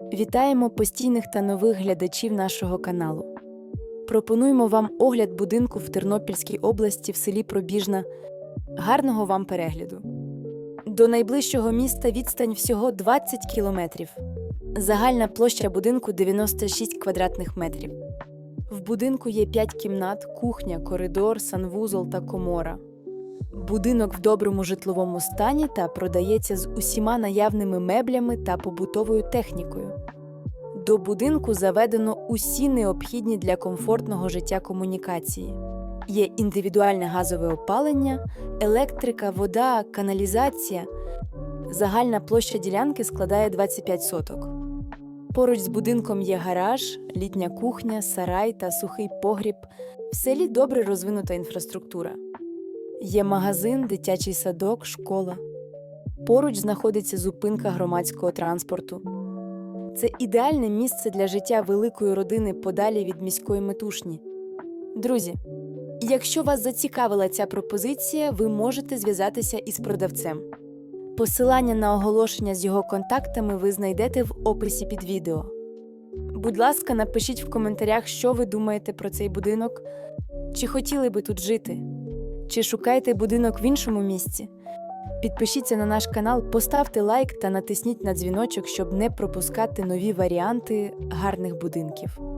Вітаємо постійних та нових глядачів нашого каналу. Пропонуємо вам огляд будинку в Тернопільській області в селі Пробіжна. Гарного вам перегляду. До найближчого міста відстань всього 20 кілометрів. Загальна площа будинку 96 квадратних метрів. В будинку є 5 кімнат, кухня, коридор, санвузол та комора. Будинок в доброму житловому стані та продається з усіма наявними меблями та побутовою технікою. До будинку заведено усі необхідні для комфортного життя комунікації. Є індивідуальне газове опалення, електрика, вода, каналізація. Загальна площа ділянки складає 25 соток. Поруч з будинком є гараж, літня кухня, сарай та сухий погріб. В селі добре розвинута інфраструктура. Є магазин, дитячий садок, школа. Поруч знаходиться зупинка громадського транспорту. Це ідеальне місце для життя великої родини подалі від міської метушні. Друзі, якщо вас зацікавила ця пропозиція, ви можете зв'язатися із продавцем. Посилання на оголошення з його контактами ви знайдете в описі під відео. Будь ласка, напишіть в коментарях, що ви думаєте про цей будинок, чи хотіли би тут жити, чи шукайте будинок в іншому місці. Підпишіться на наш канал, поставте лайк та натисніть на дзвіночок, щоб не пропускати нові варіанти гарних будинків.